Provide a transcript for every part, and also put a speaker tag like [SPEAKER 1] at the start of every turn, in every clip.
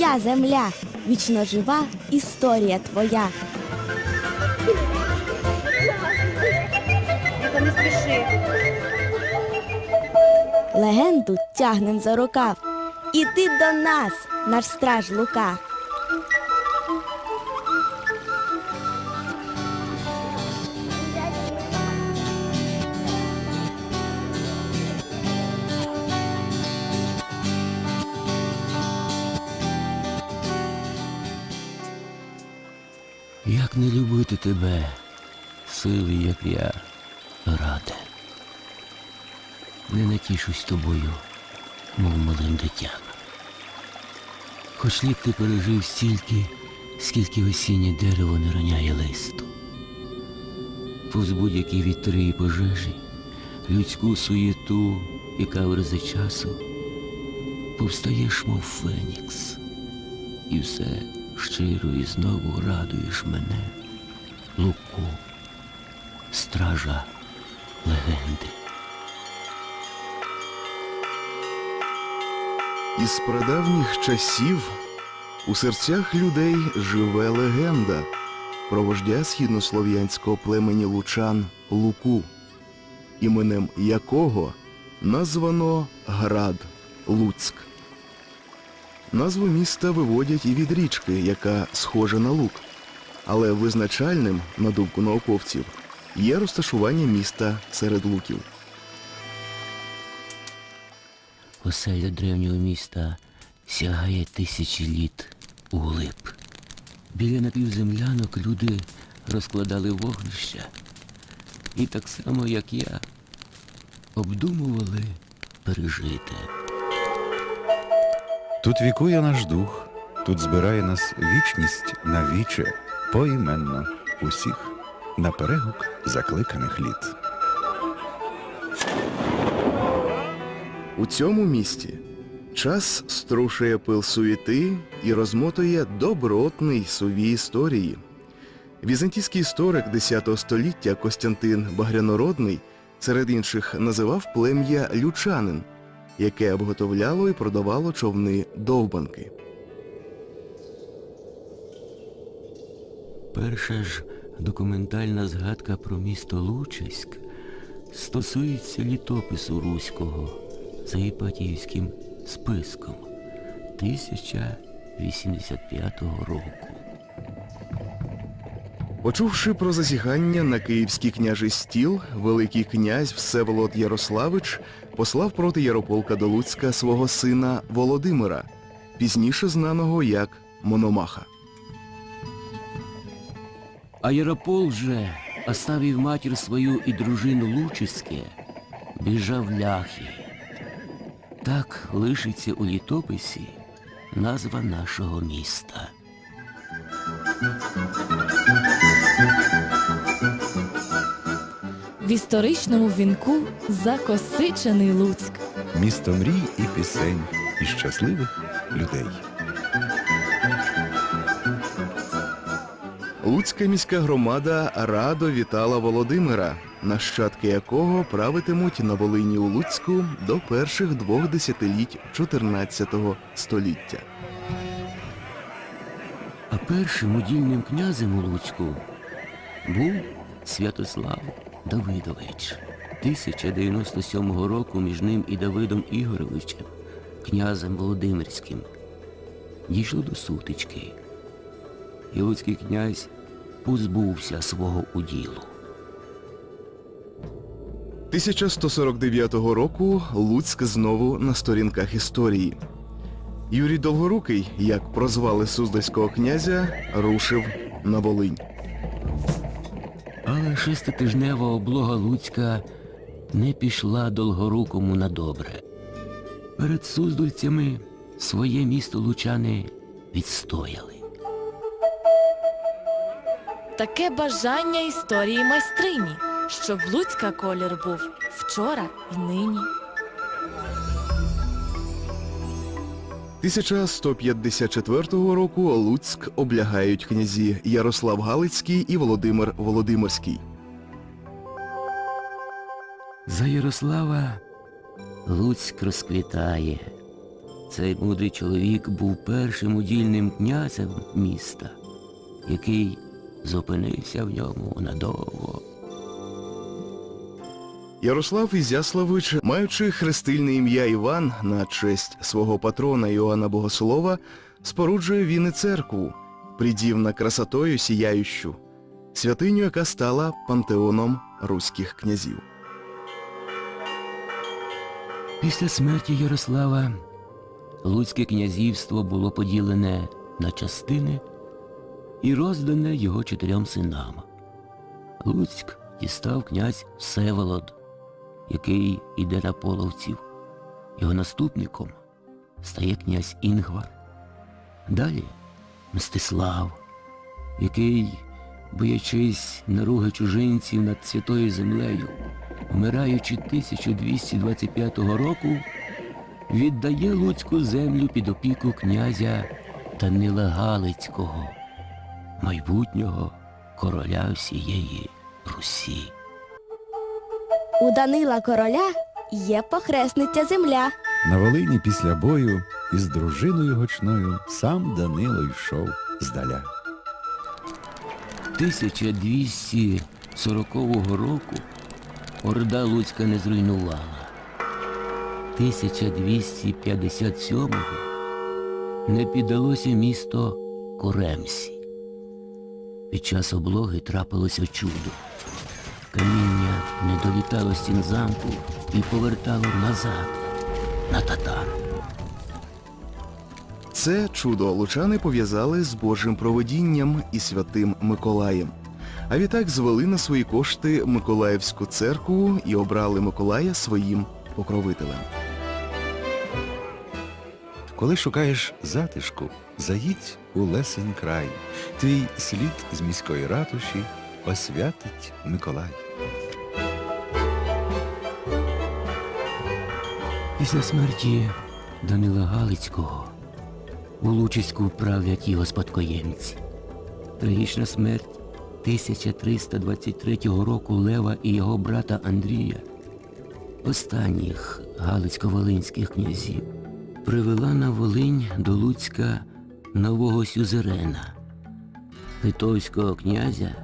[SPEAKER 1] Моя земля, вічно жива історія твоя.
[SPEAKER 2] Не спіши.
[SPEAKER 1] Легенду тягнем за рукав. Іди до нас, наш страж Лука.
[SPEAKER 3] Тебе, сили, як я, раде. Не натішусь тобою, мов малим дитям. Хоч ліп ти пережив стільки, скільки осіннє дерево не роняє листу. Повз будь-які вітри і пожежі, людську суєту і каверзи часу, повстаєш, мов фенікс, і все щиро і знову радуєш мене, луку, стража легенди.
[SPEAKER 4] Із прадавніх часів у серцях людей живе легенда про вождя східнослов'янського племені лучан Луку, іменем якого названо Град Луцьк. Назву міста виводять і від річки, яка схожа на лук. Але визначальним, на думку науковців, є розташування міста серед луків.
[SPEAKER 3] Оселя древнього міста сягає тисячі літ углиб. Біля напівземлянок люди розкладали вогнища. І так само, як я, обдумували пережите.
[SPEAKER 5] Тут вікує наш дух, тут збирає нас вічність на віче, поіменно усіх, на перегук закликаних літ.
[SPEAKER 4] У цьому місті час струшує пил суєти і розмотує добротний сувій історії. Візантійський історик X століття Костянтин Багрянородний серед інших називав плем'я лючанин, яке обготовляло і продавало човни довбанки.
[SPEAKER 3] Перша ж документальна згадка про місто Лучиськ стосується літопису Руського за Іпатіївським списком 1085 року.
[SPEAKER 4] Почувши про зазіхання на київський княжий стіл, Великий князь Всеволод Ярославич послав проти Ярополка до Луцька свого сина Володимира, пізніше знаного як Мономаха.
[SPEAKER 3] А Яропол же, оставив матір свою і дружину Лучиське, біжав ляхи. Так лишиться у літописі назва нашого міста.
[SPEAKER 6] В історичному вінку закосичений Луцьк.
[SPEAKER 5] Місто мрій і пісень, і щасливих людей.
[SPEAKER 4] Луцька міська громада радо вітала Володимира, нащадки якого правитимуть на Волині у Луцьку до перших двох десятиліть 14 століття.
[SPEAKER 3] А першим удільним князем у Луцьку був Святослав Давидович. 1097 року між ним і Давидом Ігоровичем, князем Володимирським, дійшло до сутички. І Луцький князь позбувся свого уділу.
[SPEAKER 4] 1149 року Луцьк знову на сторінках історії. Юрій Довгорукий, як прозвали Суздальського князя, рушив на Волинь.
[SPEAKER 3] Але шеститижнева облога Луцька не пішла Долгорукому на добре. Перед суздульцями своє місто лучани відстояли.
[SPEAKER 6] Таке бажання історії майстрині, щоб Луцька колір був вчора і нині.
[SPEAKER 4] 1154 року Луцьк облягають князі Ярослав Галицький і Володимир Володимирський.
[SPEAKER 3] За Ярослава Луцьк розквітає, Цей мудрий чоловік був першим удільним князем міста, який зупинився в ньому надовго.
[SPEAKER 4] Ярослав Ізяславич, маючи хрестильне ім'я Іван на честь свого патрона Іоанна Богослова, споруджує він і церкву, придівна красотою сіяющу, святиню, яка стала пантеоном руських князів.
[SPEAKER 3] Після смерті Ярослава Луцьке князівство було поділене на частини і роздане його чотирьом синам. Луцьк дістав князь Всеволод, який іде на половців. Його наступником стає князь Інгвар. Далі Мстислав, який, боячись наруги чужинців над святою землею, вмираючи 1225 року, віддає Луцьку землю під опіку князя Данила Галицького, майбутнього короля всієї Русі.
[SPEAKER 1] У Данила короля є похресниця земля.
[SPEAKER 5] На Волині після бою із дружиною гучною сам Данило йшов здаля.
[SPEAKER 3] 1240 року Орда Луцька не зруйнувала. 1257-го не піддалося місто Коремсі. Під час облоги трапилося чудо. Каміння не долітало стін замку і повертало назад на татар.
[SPEAKER 4] Це чудо лучани пов'язали з Божим проводінням і святим Миколаєм. А відтак звели на свої кошти Миколаївську церкву і обрали Миколая своїм покровителем.
[SPEAKER 5] Коли шукаєш затишку, заїдь у лесень край. Твій слід з міської ратуші освятить Миколай.
[SPEAKER 3] Після смерті Данила Галицького у Лучиську правлять його спадкоємці. Трагічна смерть 1323 року Лева і його брата Андрія, останніх Галицько-Волинських князів, привела на Волинь до Луцька нового сюзерена, литовського князя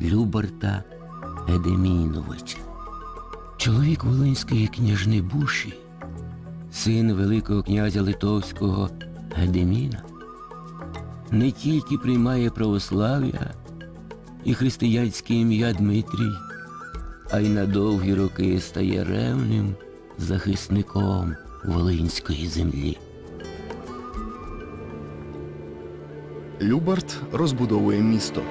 [SPEAKER 3] Любарта Едеміновича. Чоловік Волинської княжни Буші син Великого князя Литовського Гедеміна, не тільки приймає православ'я і християнське ім'я Дмитрій, а й на довгі роки стає ревним захисником Волинської землі.
[SPEAKER 4] Любарт розбудовує місто.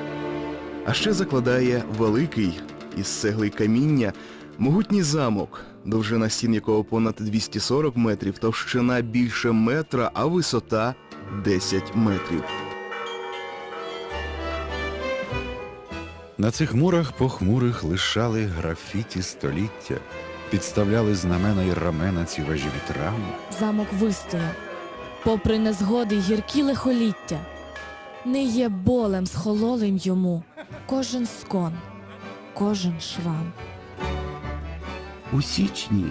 [SPEAKER 4] А ще закладає великий із цегли каміння могутній замок, довжина стін якого понад 240 метрів, товщина більше метра, а висота 10 метрів.
[SPEAKER 5] На цих мурах похмурих лишали графіті століття, підставляли знамена й рамена ці вежі вітрам.
[SPEAKER 6] Замок вистояв, попри незгоди й гіркі лихоліття. Не є болем схололим йому кожен скон, кожен шрам.
[SPEAKER 3] У січні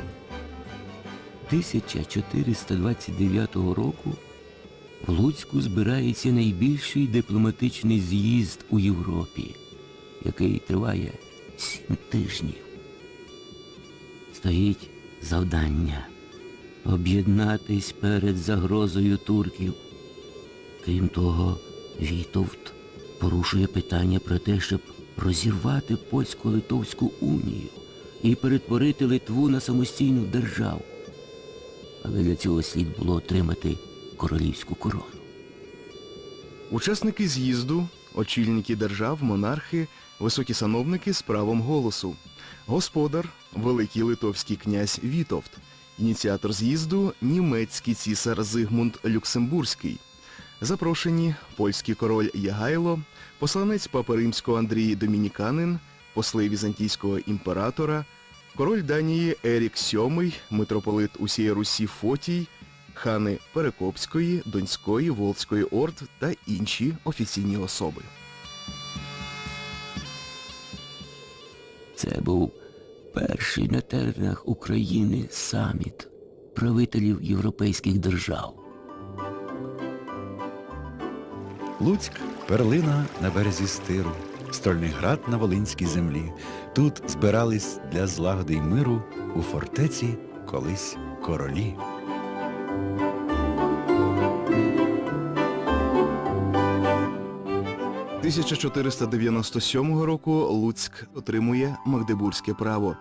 [SPEAKER 3] 1429 року в Луцьку збирається найбільший дипломатичний з'їзд у Європі, який триває сім тижнів. Стоїть завдання об'єднатись перед загрозою турків. Крім того, Вітовт порушує питання про те, щоб розірвати польсько-литовську унію і перетворити Литву на самостійну державу. Але для цього слід було отримати королівську корону.
[SPEAKER 4] Учасники з'їзду, очільники держав, монархи, високі сановники з правом голосу. Господар, великий литовський князь Вітовт, ініціатор з'їзду німецький цісар Зигмунд Люксембурзький. Запрошені польський король Ягайло, посланець Папи Римського Андрій Домініканин, посли візантійського імператора, король Данії Ерік VII, митрополит усієї Русі Фотій, хани Перекопської, Донської, Волзької орд та інші офіційні особи.
[SPEAKER 3] Це був перший на теренах України саміт правителів європейських держав.
[SPEAKER 5] Луцьк перлина на березі стиру, стольний град на Волинській землі. Тут збирались для злагоди й миру у фортеці колись королі.
[SPEAKER 4] – 1497 року Луцьк отримує Магдебурзьке право.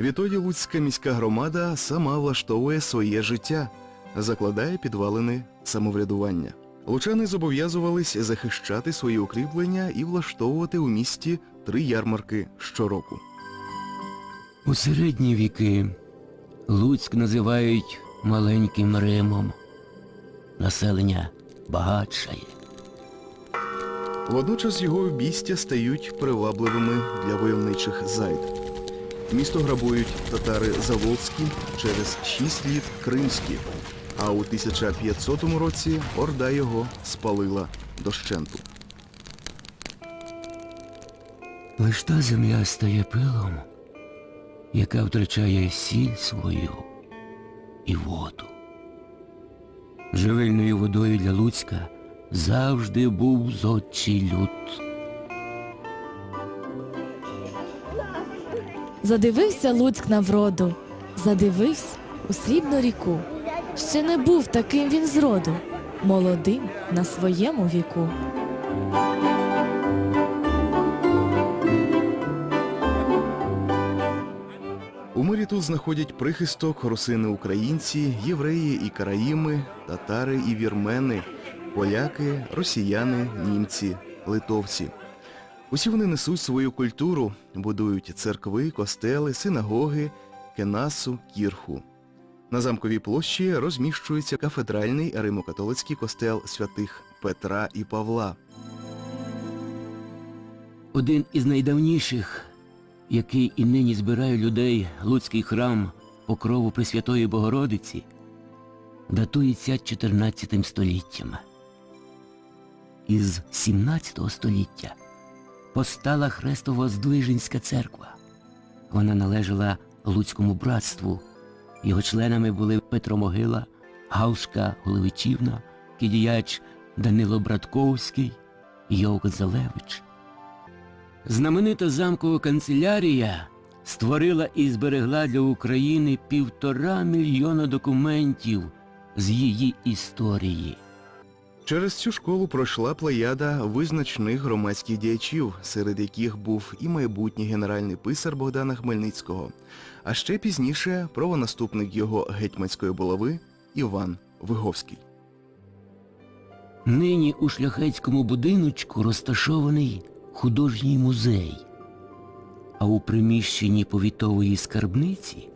[SPEAKER 4] Відтоді Луцька міська громада сама влаштовує своє життя, закладає підвалини самоврядування. Лучани зобов'язувались захищати свої укріплення і влаштовувати у місті три ярмарки щороку.
[SPEAKER 3] У середні віки Луцьк називають маленьким Римом. Населення багатшає.
[SPEAKER 4] Водночас його обійстя стають привабливими для войовничих зайд. Місто грабують татари Заволзькі через шість літ кримські, а у 1500 році Орда його спалила дощенту.
[SPEAKER 3] Лиш та земля стає пилом, яка втрачає сіль свою і воду. Живильною водою для Луцька завжди був зодчий люд.
[SPEAKER 6] Задивився Луцьк на вроду, задивився у срібну ріку. Ще не був таким він зроду, молодим на своєму віку.
[SPEAKER 4] У мирі тут знаходять прихисток русини українці, євреї і караїми, татари і вірмени, поляки, росіяни, німці, литовці. Усі вони несуть свою культуру, будують церкви, костели, синагоги, кенасу, кірху. На замковій площі розміщується кафедральний римо-католицький костел святих Петра і Павла.
[SPEAKER 3] Один із найдавніших, який і нині збирає людей, Луцький храм покрову Пресвятої Богородиці, датується 14 століттям. Із 17 століття постала Хрестово-Здвиженська церква. Вона належала Луцькому братству. Його членами були Петро Могила, Галшка Голевичівна, кидіяч Данило Братковський, Йов Залевич. Знаменита замкова канцелярія створила і зберегла для України півтора мільйона документів з її історії.
[SPEAKER 4] Через цю школу пройшла плеяда визначних громадських діячів, серед яких був і майбутній генеральний писар Богдана Хмельницького, а ще пізніше правонаступник його гетьманської булави Іван Виговський.
[SPEAKER 3] Нині у шляхетському будиночку розташований художній музей, а у приміщенні повітової скарбниці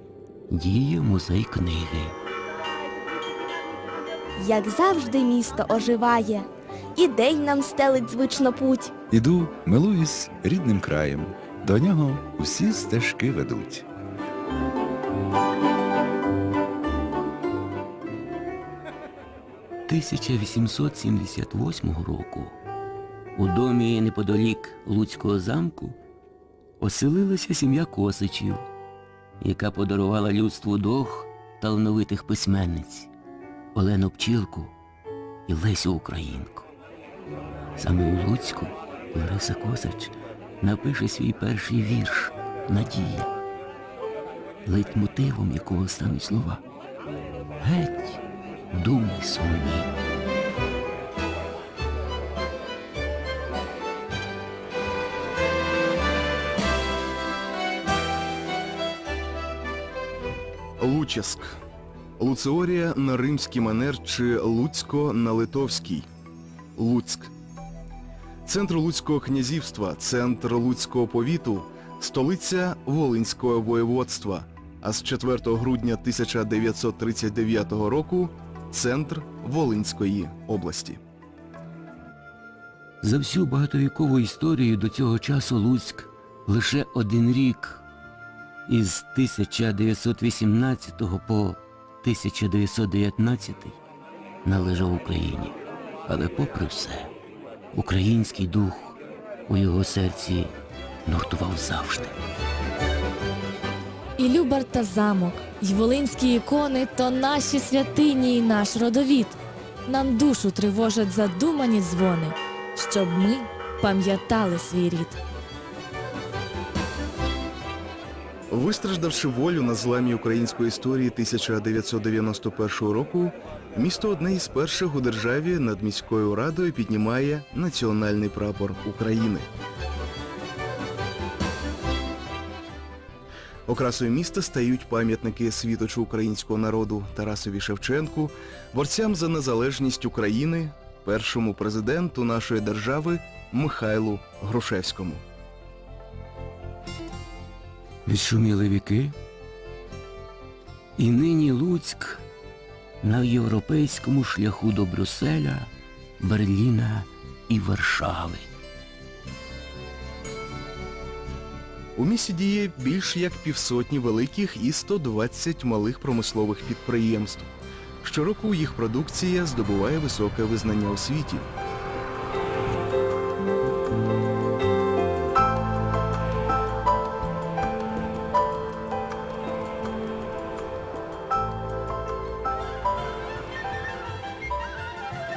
[SPEAKER 3] діє музей книги.
[SPEAKER 1] Як завжди місто оживає, і день нам стелить звично путь.
[SPEAKER 5] Іду, милуюсь рідним краєм. До нього усі стежки ведуть.
[SPEAKER 3] – 1878 року у домі неподалік Луцького замку оселилася сім'я Косичів, яка подарувала людству двох талановитих письменниць Олену Пчілку і Лесю Українку. Саме у Луцьку Лариса Косач напише свій перший вірш Надія, лейтмотивом якого стануть слова Геть, думи сумні.
[SPEAKER 4] Лучаск. Луцеорія на римський манер чи Луцько на литовський. Луцьк. Центр Луцького князівства, центр Луцького повіту, столиця Волинського воєводства, а з 4 грудня 1939 року центр Волинської області.
[SPEAKER 3] За всю багатовікову історію до цього часу Луцьк лише один рік із 1918 по 1919 належав Україні. Але попри все, український дух у його серці нуртував завжди.
[SPEAKER 6] І Любар та замок, й волинські ікони то наші святині і наш родовід. Нам душу тривожать задумані дзвони, щоб ми пам'ятали свій рід.
[SPEAKER 4] Вистраждавши волю на зламі української історії 1991 року, місто одне із перших у державі над міською радою піднімає національний прапор України. Окрасою міста стають пам'ятники світочу українського народу Тарасові Шевченку, борцям за незалежність України, першому президенту нашої держави Михайлу Грушевському.
[SPEAKER 3] Відшуміли віки. І нині Луцьк на європейському шляху до Брюсселя, Берліна і Варшави.
[SPEAKER 4] У місті діє більш як півсотні великих і 120 малих промислових підприємств. Щороку їх продукція здобуває високе визнання у світі.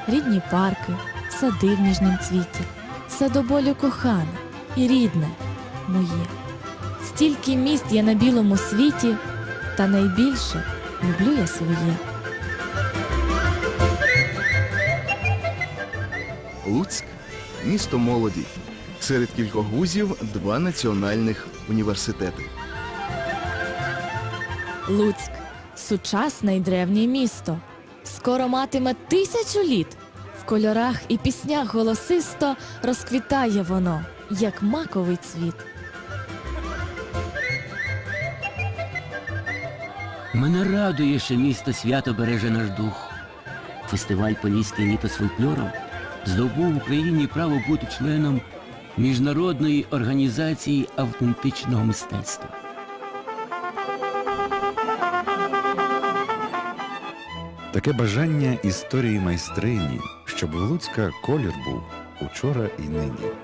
[SPEAKER 6] Рідні парки, сади в ніжнім цвіті, все до болю кохане і рідне моє. Стільки міст є на білому світі, та найбільше люблю я своє.
[SPEAKER 4] Луцьк місто молоді. Серед кількох вузів два національних університети.
[SPEAKER 6] Луцьк сучасне й древнє місто. Скоро матиме тисячу літ. В кольорах і піснях голосисто розквітає воно, як маковий цвіт.
[SPEAKER 3] Мене радує, що місто свято береже наш дух. Фестиваль Поліське літо з фольклором здобув в Україні право бути членом міжнародної організації автентичного мистецтва.
[SPEAKER 5] Таке бажання історії майстрині, щоб у Луцька колір був учора і нині.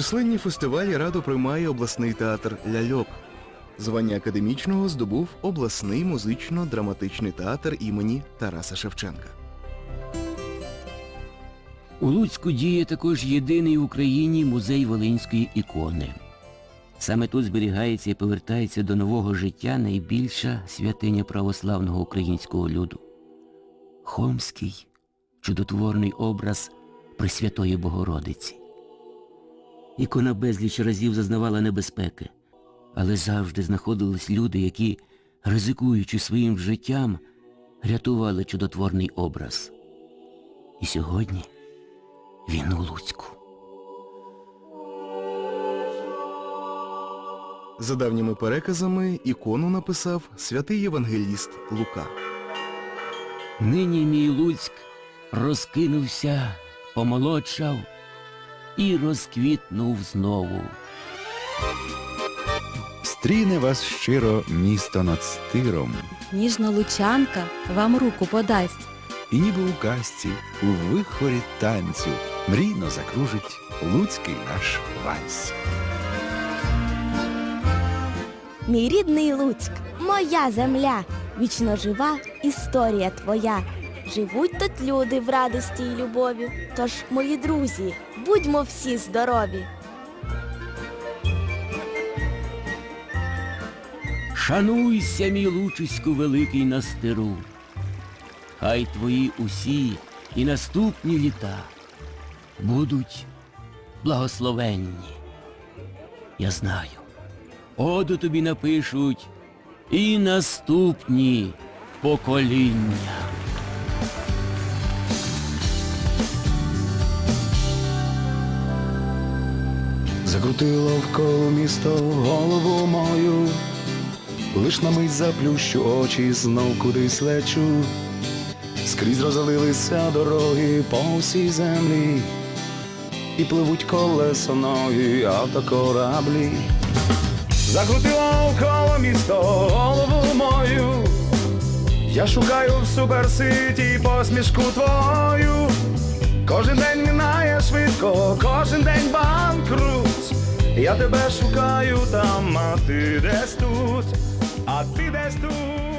[SPEAKER 4] Численні фестивалі радо приймає обласний театр Ляльок. Звання академічного здобув обласний музично-драматичний театр імені Тараса Шевченка.
[SPEAKER 3] У Луцьку діє також єдиний в Україні музей Волинської ікони. Саме тут зберігається і повертається до нового життя найбільша святиня православного українського люду. Хомський чудотворний образ Пресвятої Богородиці. Ікона безліч разів зазнавала небезпеки, але завжди знаходились люди, які, ризикуючи своїм життям, рятували чудотворний образ. І сьогодні він у Луцьку.
[SPEAKER 4] За давніми переказами ікону написав святий євангеліст Лука.
[SPEAKER 3] Нині мій Луцьк розкинувся, помолодшав і розквітнув знову.
[SPEAKER 5] Стріне вас щиро місто над стиром,
[SPEAKER 2] Ніжна лучанка вам руку подасть.
[SPEAKER 5] і ніби у казці, у вихорі танцю, мрійно закружить луцький наш вальс.
[SPEAKER 1] Мій рідний Луцьк, моя земля, вічно жива історія твоя. Живуть тут люди в радості й любові. Тож, мої друзі, будьмо всі здорові.
[SPEAKER 3] Шануйся, мій Лучиську великий на стиру. Хай твої усі і наступні літа будуть благословенні. Я знаю, оду тобі напишуть і наступні покоління.
[SPEAKER 7] Закрутило вколо місто голову мою, лиш на мить заплющу очі, знов кудись лечу, скрізь розлилися дороги по всій землі, і пливуть колеса ноги автокораблі. Закрутило вколо місто голову мою, я шукаю в суперситі посмішку твою. Кожен день минає швидко, кожен день банкрут. Ja te bešu kā jūtām, atidestūt, atidestūt.